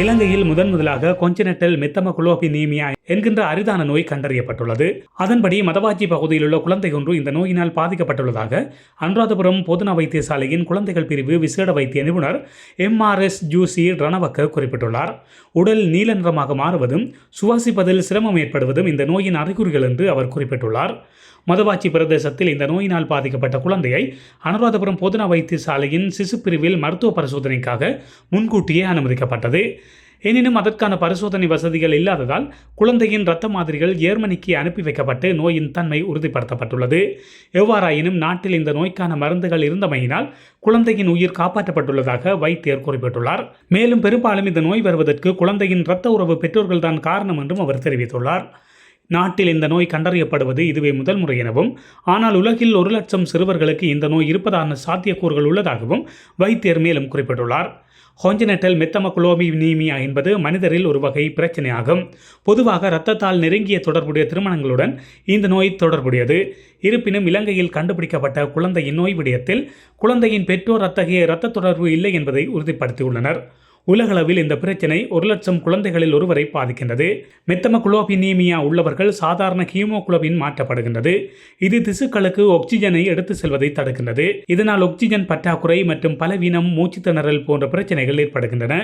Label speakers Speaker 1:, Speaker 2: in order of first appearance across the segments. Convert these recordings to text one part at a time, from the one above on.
Speaker 1: இலங்கையில் முதன் முதலாக கொஞ்சனெட்டல் மெத்தமகுலோபினீமியா என்கின்ற அரிதான நோய் கண்டறியப்பட்டுள்ளது. அதன்படி மதவாச்சி பகுதியில் உள்ள குழந்தை ஒன்று இந்த நோயினால் பாதிக்கப்பட்டுள்ளதாக அனுராதபுரம் பொதுன வைத்தியசாலையின் குழந்தைகள் பிரிவு விசேட வைத்திய நிபுணர் எம்ஆர்எஸ் ஜூசி ரணவக்க குறிப்பிட்டுள்ளார். உடல் நீல நிறமாக மாறுவதும் சுவாசிப்பதில் சிரமம் ஏற்படுவதும் இந்த நோயின் அறிகுறிகள் என்று அவர் குறிப்பிட்டுள்ளார். மதவாச்சி பிரதேசத்தில் இந்த நோயினால் பாதிக்கப்பட்ட குழந்தையை அனுராதபுரம் பொதுன வைத்தியசாலையின் சிசு பிரிவில் மருத்துவ பரிசோதனைக்காக முன்கூட்டியே அனுமதிக்கப்பட்டது. எனினும் அதற்கான பரிசோதனை வசதிகள் இல்லாததால் குழந்தையின் இரத்த மாதிரிகள் ஜேர்மனிக்கு அனுப்பி வைக்கப்பட்டு நோயின் தன்மை உறுதிப்படுத்தப்பட்டுள்ளது. எவ்வாறாயினும் நாட்டில் இந்த நோய்க்கான மருந்துகள் இருந்தமையினால் குழந்தையின் உயிர் காப்பாற்றப்பட்டுள்ளதாக வைத்தியர் குறிப்பிட்டுள்ளார். மேலும் பெரும்பாலும் இந்த நோய் வருவதற்கு குழந்தையின் இரத்த உறவு பெற்றோர்கள்தான் காரணம் என்றும் அவர் தெரிவித்துள்ளார். நாட்டில் இந்த நோய் கண்டறியப்படுவது இதுவே முதல் முறை எனவும் ஆனால் உலகில் ஒரு லட்சம் சிறுவர்களுக்கு இந்த நோய் இருப்பதான சாத்தியக்கூறுகள் உள்ளதாகவும் வைத்தியர் மேலும் குறிப்பிட்டுள்ளார். ஹோஞ்சனெட்டல் மெத்தமகுலோமினீமியா என்பது மனிதரில் ஒரு வகை பிரச்சனையாகும். பொதுவாக இரத்தத்தால் நெருங்கிய தொடர்புடைய திருமணங்களுடன் இந்த நோய் தொடர்புடையது. இருப்பினும் இலங்கையில் கண்டுபிடிக்கப்பட்ட குழந்தையின் நோய் விடயத்தில் குழந்தையின் பெற்றோர் அத்தகைய இரத்த தொடர்பு இல்லை என்பதை உறுதிப்படுத்தியுள்ளனர். உலகளவில் இந்த பிரச்சினை ஒரு லட்சம் குழந்தைகளில் ஒருவரை பாதிக்கின்றது. மெத்தமகுளோபினீமியா உள்ளவர்கள் சாதாரண ஹீமோகுளோபின் மாற்றப்படுகின்றது. இது திசுக்களுக்கு ஆக்சிஜனை எடுத்து செல்வதை தடுக்கின்றது. இதனால் ஆக்சிஜன் பற்றாக்குறை மற்றும் பலவீனம் மூச்சு திணறல் போன்ற பிரச்சனைகள் ஏற்படுகின்றன.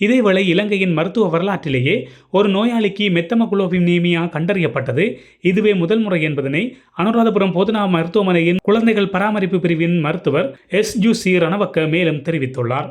Speaker 1: இதேவேளை இலங்கையின் மருத்துவ வரலாற்றிலேயே ஒரு நோயாளிக்கு மெத்தமகுளோபினீமியா கண்டறியப்பட்டது. இதுவே முதல் முறை என்பதனை அனுராதபுரம் போதனா மருத்துவமனையின் குழந்தைகள் பராமரிப்பு பிரிவின் மருத்துவர் எஸ். ஜு. சி. ரணவக்க மேலும் தெரிவித்துள்ளார்.